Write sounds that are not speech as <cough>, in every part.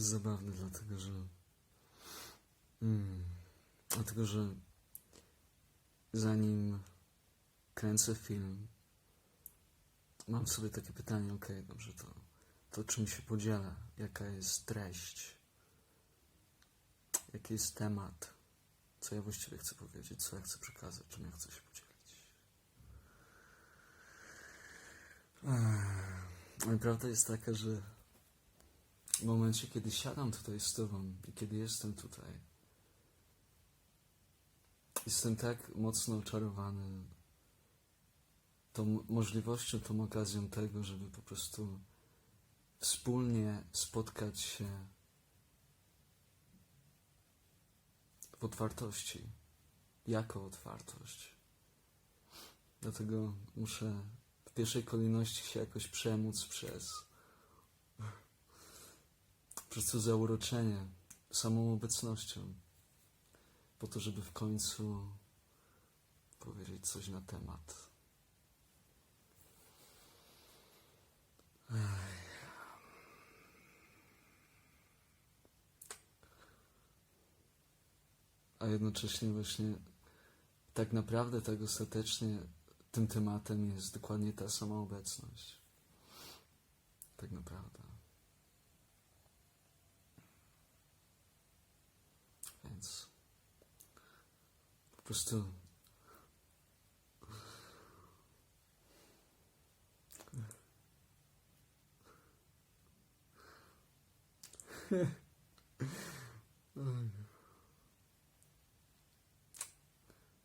jest zabawne, dlatego że. Mm, dlatego, że zanim kręcę film, mam sobie takie pytanie, okej, dobrze, to, to czym się podziela? Jaka jest treść? Jaki jest temat? Co ja właściwie chcę powiedzieć? Co ja chcę przekazać? Czym ja chcę się podzielić? Ale prawda jest taka, że w momencie, kiedy siadam tutaj z Tobą i kiedy jestem tutaj, jestem tak mocno oczarowany tą możliwością, tą okazją tego, żeby po prostu wspólnie spotkać się w otwartości, jako otwartość. Dlatego muszę w pierwszej kolejności się jakoś przemóc przez przez to zauroczenie samą obecnością, po to, żeby w końcu powiedzieć coś na temat. Ech. A jednocześnie właśnie tak naprawdę, tak ostatecznie tym tematem jest dokładnie ta sama obecność. Tak naprawdę. Więc po prostu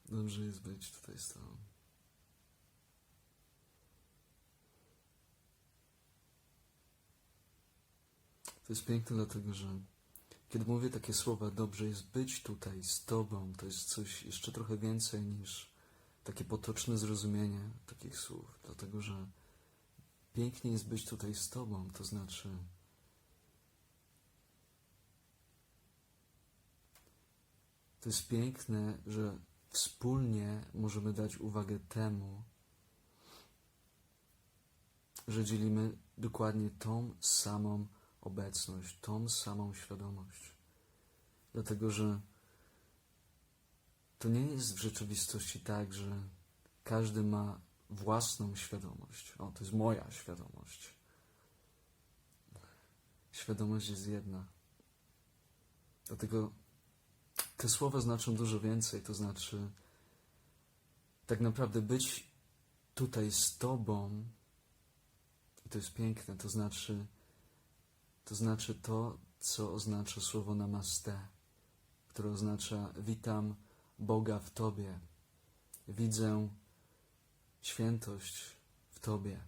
Dobrze jest być tutaj z tobą. To jest piękne, dlatego że kiedy mówię takie słowa, dobrze jest być tutaj z Tobą, to jest coś jeszcze trochę więcej niż takie potoczne zrozumienie takich słów. Dlatego, że pięknie jest być tutaj z Tobą, to znaczy to jest piękne, że wspólnie możemy dać uwagę temu, że dzielimy dokładnie tą samą obecność, tą samą świadomość. Dlatego, że to nie jest w rzeczywistości tak, że każdy ma własną świadomość. O, to jest moja świadomość. Świadomość jest jedna. Dlatego te słowa znaczą dużo więcej. To znaczy, tak naprawdę być tutaj z Tobą, i to jest piękne, to znaczy, to znaczy to, co oznacza słowo namaste, które oznacza witam Boga w Tobie, widzę świętość w Tobie.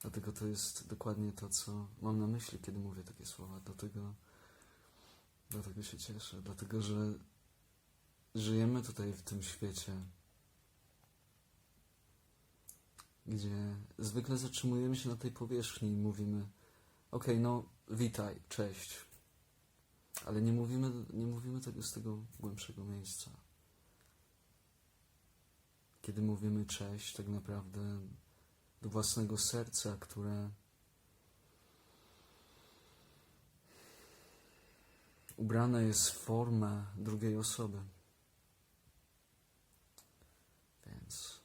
Dlatego to jest dokładnie to, co mam na myśli, kiedy mówię takie słowa. Dlatego, dlatego się cieszę, dlatego że żyjemy tutaj w tym świecie, gdzie zwykle zatrzymujemy się na tej powierzchni i mówimy: Okej, no witaj, cześć. Ale nie mówimy, nie mówimy tego z tego głębszego miejsca. Kiedy mówimy cześć, tak naprawdę do własnego serca, które ubrane jest w formę drugiej osoby. Więc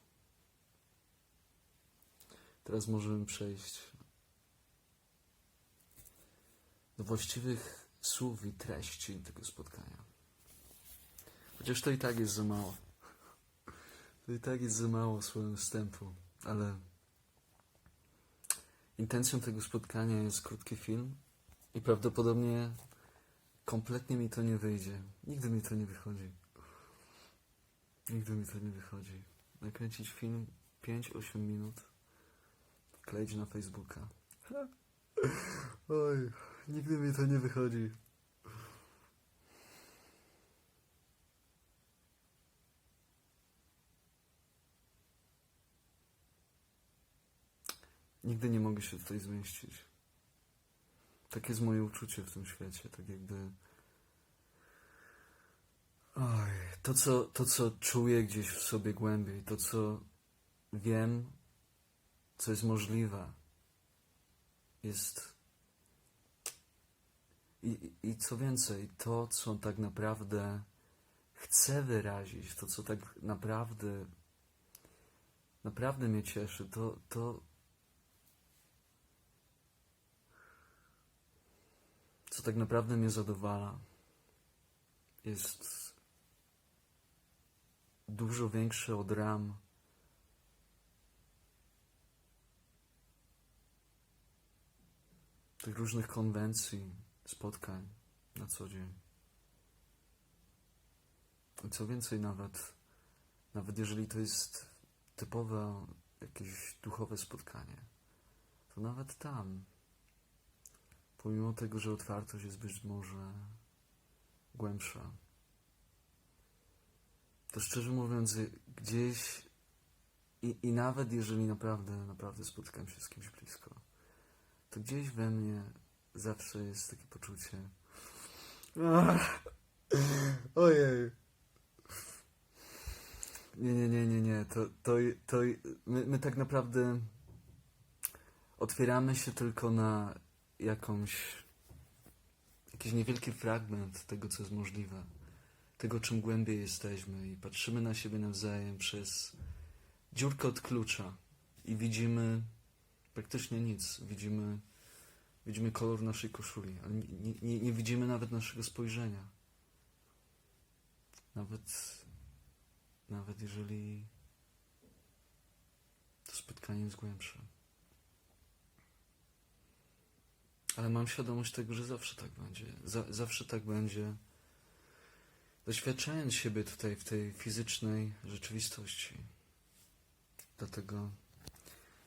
teraz możemy przejść do właściwych słów i treści tego spotkania. Chociaż to i tak jest za mało. To i tak jest za mało słowem wstępu, ale intencją tego spotkania jest krótki film i prawdopodobnie kompletnie mi to nie wyjdzie. Nigdy mi to nie wychodzi. Nigdy mi to nie wychodzi. Nakręcić film 5-8 minut, wkleić na Facebooka. <laughs> Oj, nigdy mi to nie wychodzi. Nigdy nie mogę się tutaj zmieścić. Takie jest moje uczucie w tym świecie, tak jakby. Oj, to co, to, co czuję gdzieś w sobie głębiej, to, co wiem, co jest możliwe, jest I, i- co więcej, to, co tak naprawdę chcę wyrazić, to, co tak naprawdę naprawdę mnie cieszy, to, to co tak naprawdę mnie zadowala, jest dużo większe od ram. Tych różnych konwencji, spotkań na co dzień. I co więcej, nawet, nawet jeżeli to jest typowe jakieś duchowe spotkanie, to nawet tam, pomimo tego, że otwartość jest być może głębsza, to szczerze mówiąc, gdzieś i, i nawet jeżeli naprawdę, naprawdę spotykam się z kimś blisko, to gdzieś we mnie zawsze jest takie poczucie. Ojej. Nie, nie, nie, nie, nie. To, to, to my, my tak naprawdę otwieramy się tylko na jakąś jakiś niewielki fragment tego, co jest możliwe. Tego, czym głębiej jesteśmy i patrzymy na siebie nawzajem przez dziurkę od klucza i widzimy praktycznie nic. Widzimy, widzimy kolor naszej koszuli, ale nie, nie, nie, widzimy nawet naszego spojrzenia. Nawet, nawet jeżeli to spotkanie jest głębsze. Ale mam świadomość tego, że zawsze tak będzie. Za, zawsze tak będzie. Doświadczając siebie tutaj w tej fizycznej rzeczywistości. Dlatego,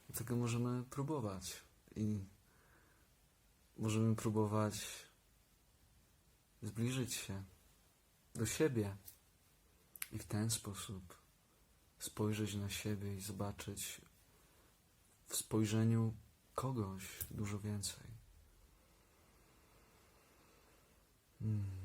dlatego możemy próbować. I możemy próbować zbliżyć się do siebie i w ten sposób spojrzeć na siebie i zobaczyć w spojrzeniu kogoś dużo więcej. Hmm.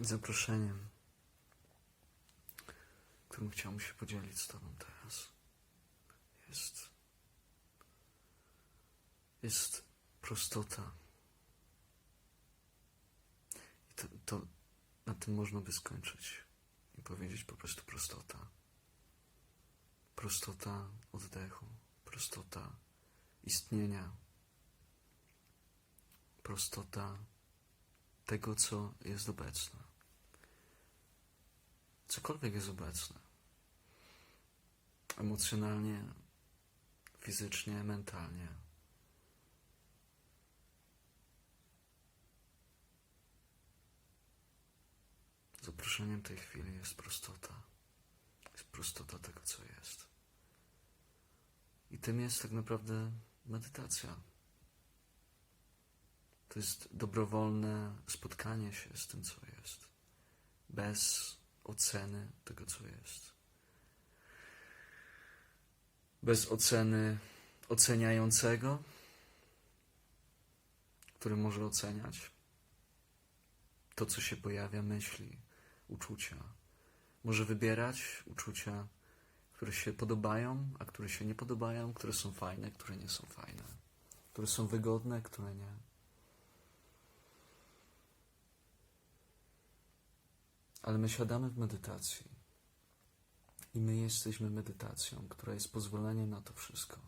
Zaproszeniem, którym chciałbym się podzielić z Tobą teraz, jest, jest prostota. I to, to na tym można by skończyć i powiedzieć po prostu prostota. Prostota oddechu, prostota istnienia, prostota tego, co jest obecne. Cokolwiek jest obecne. Emocjonalnie, fizycznie, mentalnie. Zaproszeniem tej chwili jest prostota. Jest prostota tego, co jest. I tym jest tak naprawdę medytacja. To jest dobrowolne spotkanie się z tym, co jest, bez oceny tego, co jest. Bez oceny oceniającego, który może oceniać to, co się pojawia, myśli, uczucia. Może wybierać uczucia, które się podobają, a które się nie podobają, które są fajne, które nie są fajne, które są wygodne, które nie. Ale my siadamy w medytacji i my jesteśmy medytacją, która jest pozwoleniem na to wszystko.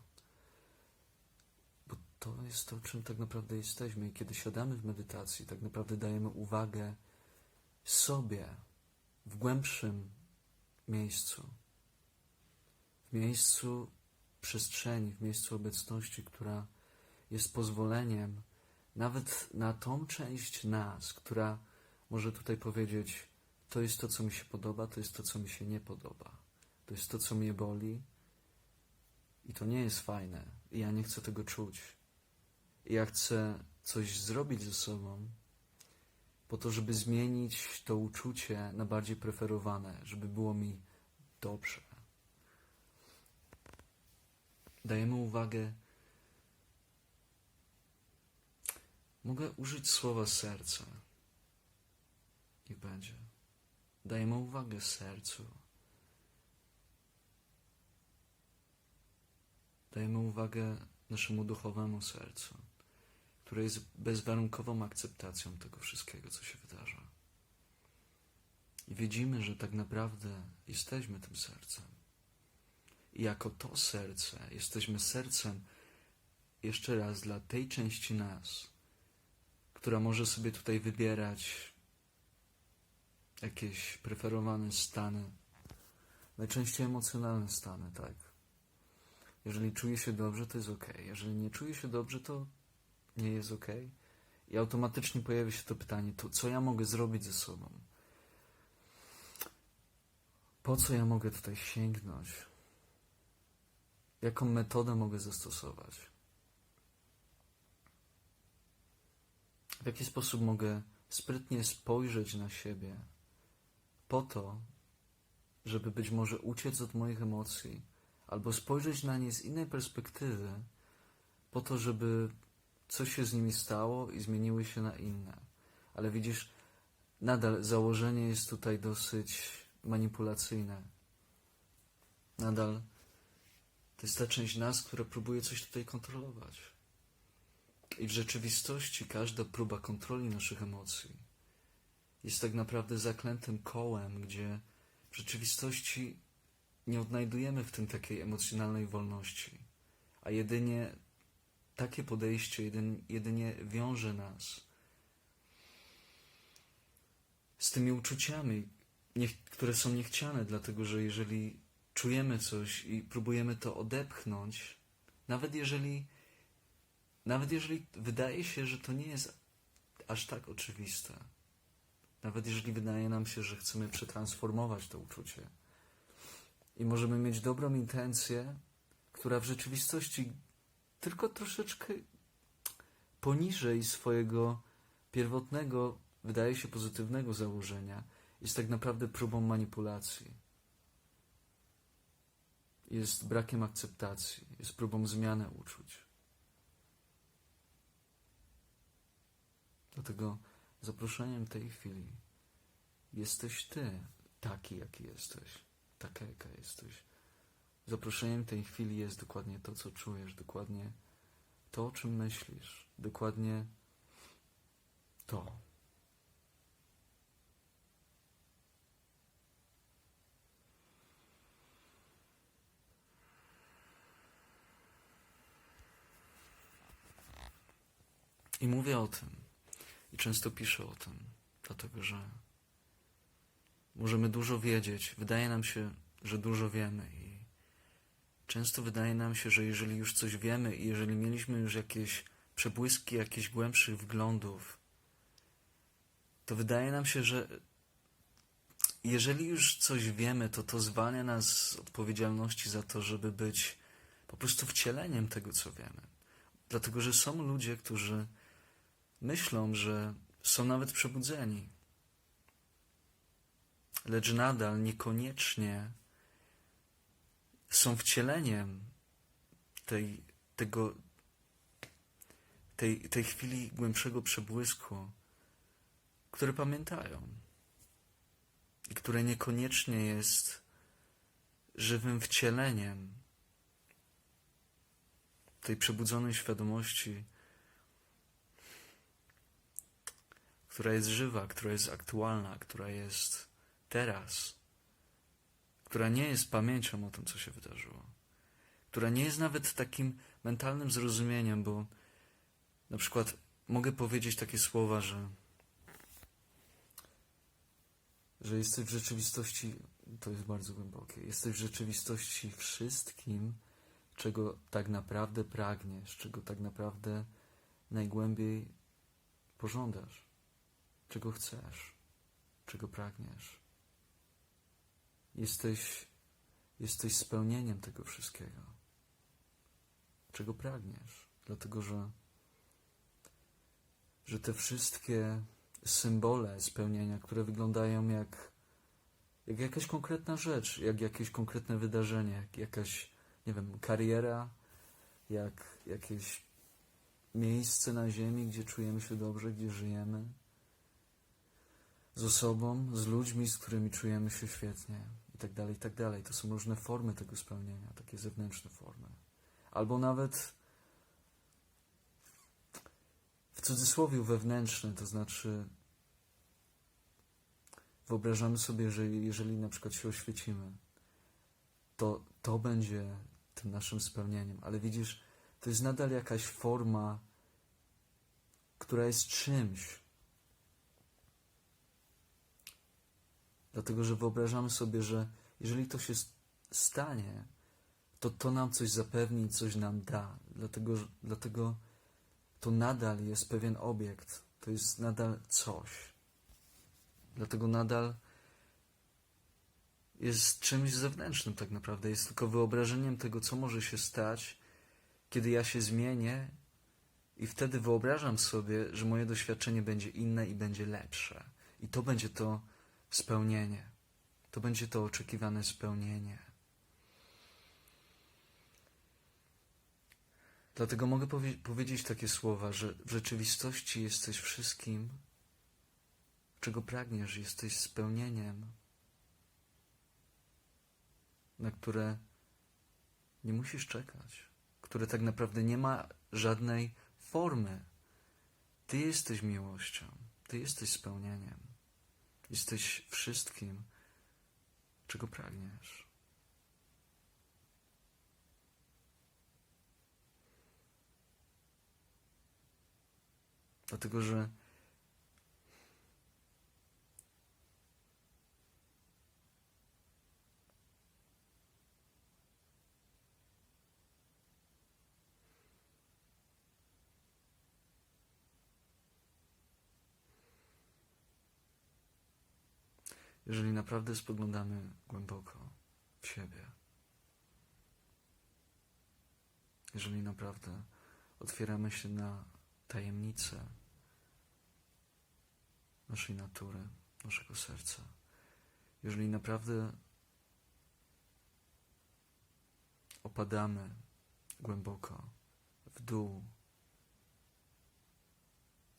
Bo to jest to, czym tak naprawdę jesteśmy. I kiedy siadamy w medytacji, tak naprawdę dajemy uwagę sobie w głębszym miejscu, w miejscu przestrzeni, w miejscu obecności, która jest pozwoleniem nawet na tą część nas, która może tutaj powiedzieć: To jest to, co mi się podoba, to jest to, co mi się nie podoba, to jest to, co mnie boli, i to nie jest fajne, i ja nie chcę tego czuć. I ja chcę coś zrobić ze sobą, po to, żeby zmienić to uczucie na bardziej preferowane, żeby było mi dobrze. Dajemy uwagę. Mogę użyć słowa serce. Niech będzie. Dajemy uwagę sercu. Dajemy uwagę naszemu duchowemu sercu, które jest bezwarunkową akceptacją tego wszystkiego, co się wydarza. I widzimy, że tak naprawdę jesteśmy tym sercem. I jako to serce jesteśmy sercem jeszcze raz dla tej części nas, która może sobie tutaj wybierać jakieś preferowane stany, najczęściej emocjonalne stany, tak. Jeżeli czuje się dobrze, to jest ok. Jeżeli nie czuje się dobrze, to nie jest ok. I automatycznie pojawia się to pytanie, to co ja mogę zrobić ze sobą? Po co ja mogę tutaj sięgnąć? Jaką metodę mogę zastosować? W jaki sposób mogę sprytnie spojrzeć na siebie po to, żeby być może uciec od moich emocji, albo spojrzeć na nie z innej perspektywy, po to, żeby coś się z nimi stało i zmieniły się na inne. Ale widzisz, nadal założenie jest tutaj dosyć manipulacyjne. Nadal to jest ta część nas, która próbuje coś tutaj kontrolować. I w rzeczywistości każda próba kontroli naszych emocji jest tak naprawdę zaklętym kołem, gdzie w rzeczywistości nie odnajdujemy w tym takiej emocjonalnej wolności, a jedynie takie podejście jedynie, wiąże nas z tymi uczuciami, które są niechciane, dlatego że jeżeli czujemy coś i próbujemy to odepchnąć, nawet jeżeli, nawet jeżeli wydaje się, że to nie jest aż tak oczywiste, nawet jeżeli wydaje nam się, że chcemy przetransformować to uczucie i możemy mieć dobrą intencję, która w rzeczywistości tylko troszeczkę poniżej swojego pierwotnego, wydaje się pozytywnego założenia, jest tak naprawdę próbą manipulacji. Jest brakiem akceptacji, jest próbą zmiany uczuć. Dlatego zaproszeniem tej chwili jesteś Ty, taki jaki jesteś, taka jaka jesteś. Zaproszeniem tej chwili jest dokładnie to, co czujesz, dokładnie to, o czym myślisz, dokładnie to. I mówię o tym, i często piszę o tym, dlatego że możemy dużo wiedzieć. Wydaje nam się, że dużo wiemy i często wydaje nam się, że jeżeli już coś wiemy i jeżeli mieliśmy już jakieś przebłyski jakichś głębszych wglądów, to wydaje nam się, że jeżeli już coś wiemy, to to zwalnia nas z odpowiedzialności za to, żeby być po prostu wcieleniem tego, co wiemy. Dlatego, że są ludzie, którzy myślą, że są nawet przebudzeni, lecz nadal niekoniecznie są wcieleniem tej, tego, tej, tej chwili głębszego przebłysku, które pamiętają i które niekoniecznie jest żywym wcieleniem tej przebudzonej świadomości, która jest żywa, która jest aktualna, która jest teraz, która nie jest pamięcią o tym, co się wydarzyło, która nie jest nawet takim mentalnym zrozumieniem, bo na przykład mogę powiedzieć takie słowa, że że jesteś w rzeczywistości, to jest bardzo głębokie, jesteś w rzeczywistości wszystkim, czego tak naprawdę pragniesz, czego tak naprawdę najgłębiej pożądasz, czego chcesz, czego pragniesz. Jesteś, jesteś spełnieniem tego wszystkiego, czego pragniesz, dlatego że, że te wszystkie symbole spełnienia, które wyglądają jak, jak jakaś konkretna rzecz, jak jakieś konkretne wydarzenie, jak jakaś, nie wiem, kariera, jak jakieś miejsce na ziemi, gdzie czujemy się dobrze, gdzie żyjemy, z osobą, z ludźmi, z którymi czujemy się świetnie i tak dalej, i tak dalej. To są różne formy tego spełnienia, takie zewnętrzne formy. Albo nawet w cudzysłowie wewnętrzne, to znaczy wyobrażamy sobie, że jeżeli na przykład się oświecimy, to to będzie tym naszym spełnieniem. Ale widzisz, to jest nadal jakaś forma, która jest czymś. Dlatego, że wyobrażamy sobie, że jeżeli to się stanie, to to nam coś zapewni, coś nam da. Dlatego, dlatego to nadal jest pewien obiekt, to jest nadal coś. Dlatego nadal jest czymś zewnętrznym tak naprawdę, jest tylko wyobrażeniem tego, co może się stać, kiedy ja się zmienię i wtedy wyobrażam sobie, że moje doświadczenie będzie inne i będzie lepsze. I to będzie to spełnienie. To będzie to oczekiwane spełnienie. Dlatego mogę powie- powiedzieć takie słowa, że w rzeczywistości jesteś wszystkim, czego pragniesz, jesteś spełnieniem, na które nie musisz czekać, które tak naprawdę nie ma żadnej formy. Ty jesteś miłością, ty jesteś spełnieniem, jesteś wszystkim, czego pragniesz. Dlatego, że jeżeli naprawdę spoglądamy głęboko w siebie, jeżeli naprawdę otwieramy się na tajemnice naszej natury, naszego serca, jeżeli naprawdę opadamy głęboko w dół,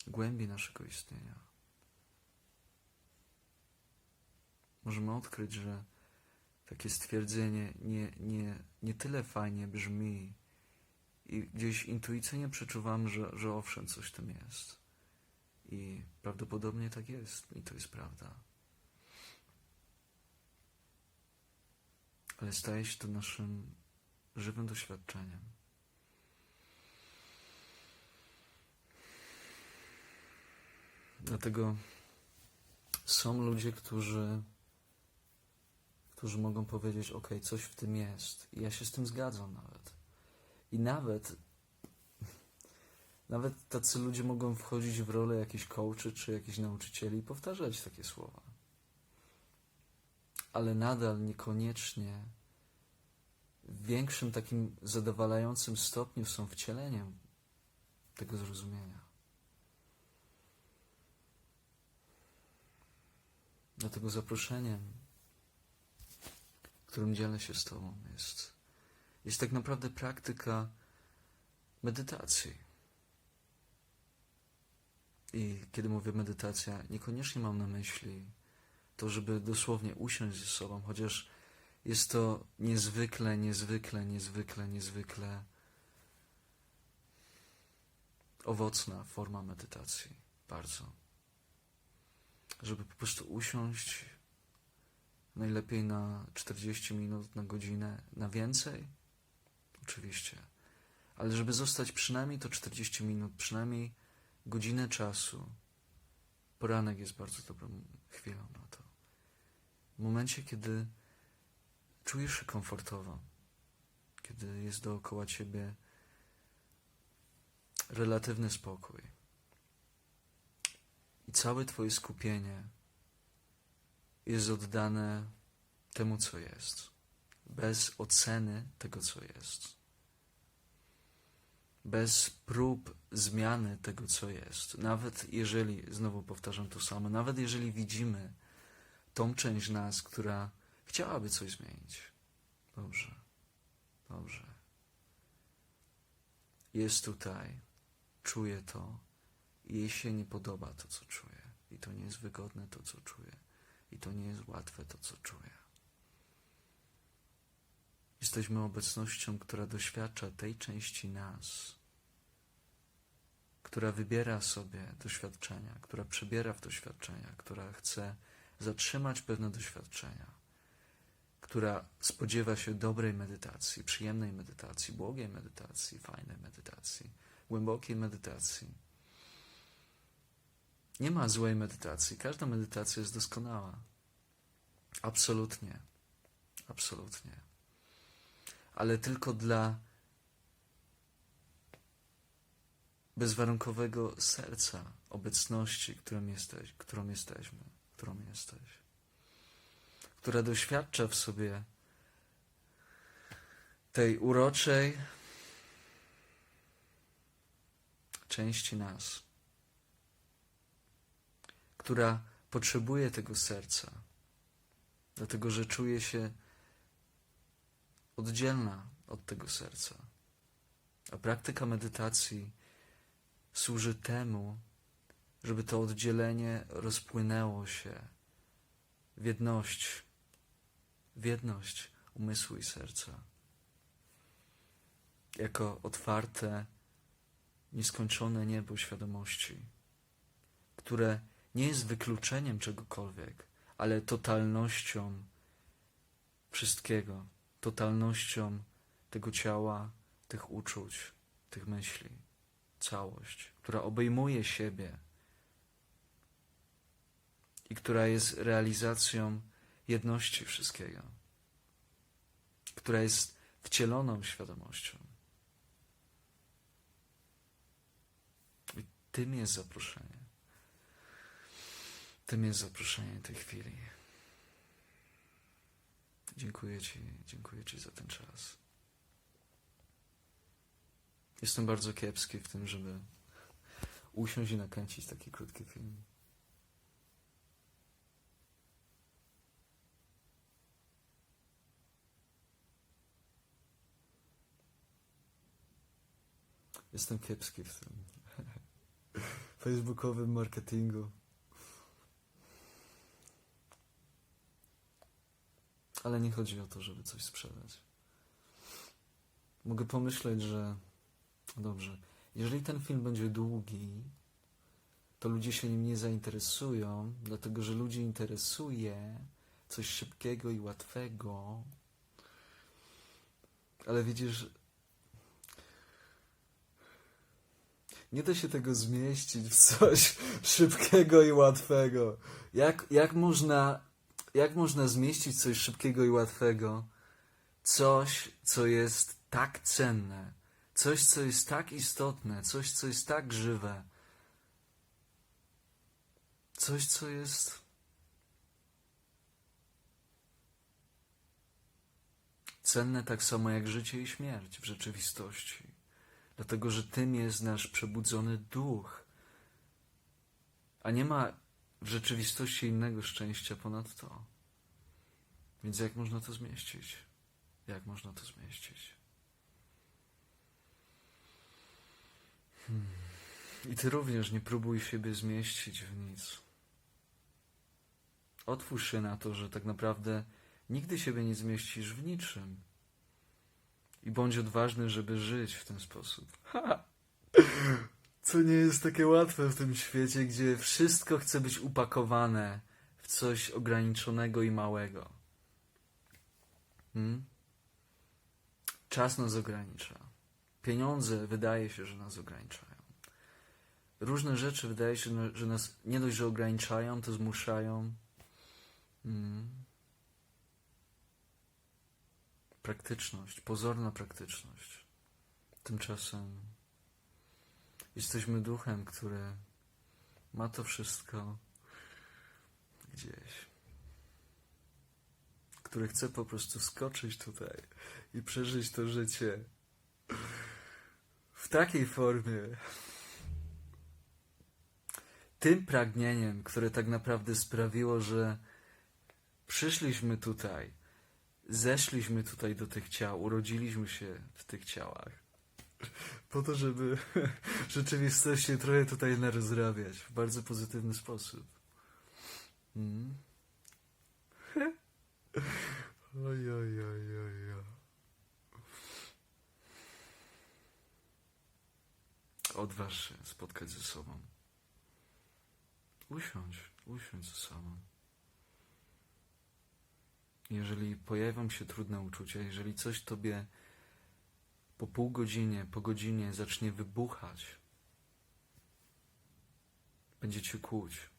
głębi naszego istnienia, możemy odkryć, że takie stwierdzenie nie, nie, nie tyle fajnie brzmi i gdzieś intuicyjnie przeczuwam, że, że owszem, coś w tym jest. I prawdopodobnie tak jest i to jest prawda. Ale staje się to naszym żywym doświadczeniem. Dlatego są ludzie, którzy którzy mogą powiedzieć, ok, coś w tym jest. I ja się z tym zgadzam nawet. I nawet, nawet tacy ludzie mogą wchodzić w rolę jakichś coachy czy jakichś nauczycieli i powtarzać takie słowa. Ale nadal niekoniecznie w większym takim zadowalającym stopniu są wcieleniem tego zrozumienia. Dlatego zaproszeniem którym dzielę się z Tobą, jest, jest tak naprawdę praktyka medytacji. I kiedy mówię medytacja, niekoniecznie mam na myśli to, żeby dosłownie usiąść ze sobą, chociaż Jest to niezwykle, niezwykle, niezwykle, niezwykle owocna forma medytacji. Bardzo. Żeby po prostu usiąść najlepiej na 40 minut, na godzinę, na więcej? Oczywiście. Ale żeby zostać przynajmniej to 40 minut, przynajmniej godzinę czasu, poranek jest bardzo dobrą chwilą na to. W momencie, kiedy czujesz się komfortowo, kiedy jest dookoła ciebie relatywny spokój i całe Twoje skupienie jest oddane temu, co jest, bez oceny tego, co jest, bez prób zmiany tego, co jest. Nawet jeżeli, znowu powtarzam to samo, nawet jeżeli widzimy tą część nas, która chciałaby coś zmienić. Dobrze, dobrze. Jest tutaj, czuje to jej się nie podoba to, co czuje. I to nie jest wygodne to, co czuje. I to nie jest łatwe to, co czuje. Jesteśmy obecnością, która doświadcza tej części nas, która wybiera sobie doświadczenia, która przebiera w doświadczenia, która chce zatrzymać pewne doświadczenia, która spodziewa się dobrej medytacji, przyjemnej medytacji, błogiej medytacji, fajnej medytacji, głębokiej medytacji. Nie ma złej medytacji. Każda medytacja jest doskonała. Absolutnie. Absolutnie. Ale tylko dla bezwarunkowego serca, obecności, którą, jesteś, którą jesteśmy, którą jesteś, która doświadcza w sobie tej uroczej części nas, która potrzebuje tego serca, dlatego że czuje się oddzielna od tego serca. A praktyka medytacji służy temu, żeby to oddzielenie rozpłynęło się w jedność, w jedność umysłu i serca. Jako otwarte, nieskończone niebo świadomości, które nie jest wykluczeniem czegokolwiek, ale totalnością wszystkiego, totalnością tego ciała, tych uczuć, tych myśli. Całość, która obejmuje siebie i która jest realizacją jedności wszystkiego, która jest wcieloną świadomością. I tym jest zaproszenie. Tym jest zaproszenie tej chwili. Dziękuję Ci, dziękuję Ci za ten czas. Jestem bardzo kiepski w tym, żeby usiąść i nakręcić taki krótki film. Jestem kiepski w tym <laughs> facebookowym marketingu. Ale nie chodzi o to, żeby coś sprzedać. Mogę pomyśleć, że dobrze, jeżeli ten film będzie długi, to ludzie się nim nie zainteresują, dlatego że ludzi interesuje coś szybkiego i łatwego. Ale widzisz, nie da się tego zmieścić w coś <laughs> szybkiego i łatwego. Jak, jak można jak można zmieścić coś szybkiego i łatwego? Coś, co jest tak cenne, coś, co jest tak istotne, coś, co jest tak żywe, coś, co jest. Cenne tak samo jak życie i śmierć w rzeczywistości, dlatego że tym jest nasz przebudzony duch, a nie ma w rzeczywistości innego szczęścia ponad to. Więc jak można to zmieścić? Jak można to zmieścić? Hmm. I ty również nie próbuj siebie zmieścić w nic. Otwórz się na to, że tak naprawdę Nigdy siebie nie zmieścisz w niczym. I bądź odważny, żeby żyć w ten sposób. Ha! Co nie jest takie łatwe w tym świecie, gdzie wszystko chce być upakowane w coś ograniczonego i małego. Hmm? Czas nas ogranicza. Pieniądze wydaje się, że nas ograniczają. Różne rzeczy wydaje się, że nas nie dość, że ograniczają, to zmuszają. Mm. Praktyczność, pozorna praktyczność. Tymczasem jesteśmy duchem, który ma to wszystko gdzieś. Który chce po prostu skoczyć tutaj i przeżyć to życie w takiej formie. Tym pragnieniem, które tak naprawdę sprawiło, że przyszliśmy tutaj, zeszliśmy tutaj do tych ciał, urodziliśmy się w tych ciałach. Po to, żeby <laughs> rzeczywistość się trochę tutaj narozrabiać w bardzo pozytywny sposób. Mm. <laughs> Oj, oj, oj, oj, oj. Odważ się spotkać ze sobą. Usiądź, usiądź ze sobą. Jeżeli pojawią się trudne uczucia, jeżeli coś tobie po pół godzinie, po godzinie zacznie wybuchać, będzie cię kłuć.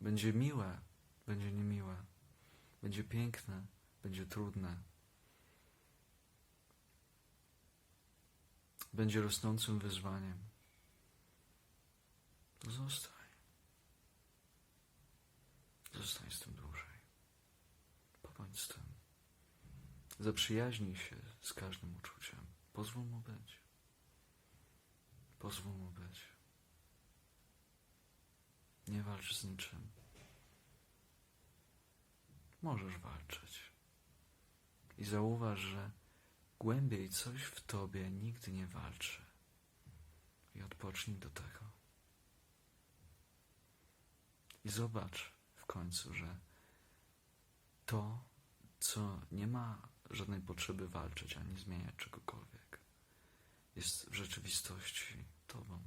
Będzie miłe, będzie niemiłe. Będzie piękne, będzie trudne. Będzie rosnącym wyzwaniem. To zostań. Zostań z tym dłużej. Pobądź z tym. Zaprzyjaźnij się z każdym uczuciem. Pozwól mu być. Pozwól mu być. Nie walcz z niczym. Możesz walczyć. I zauważ, że głębiej coś w tobie nigdy nie walczy. I odpocznij do tego. I zobacz w końcu, że to, co nie ma żadnej potrzeby walczyć ani zmieniać czegokolwiek, jest w rzeczywistości tobą.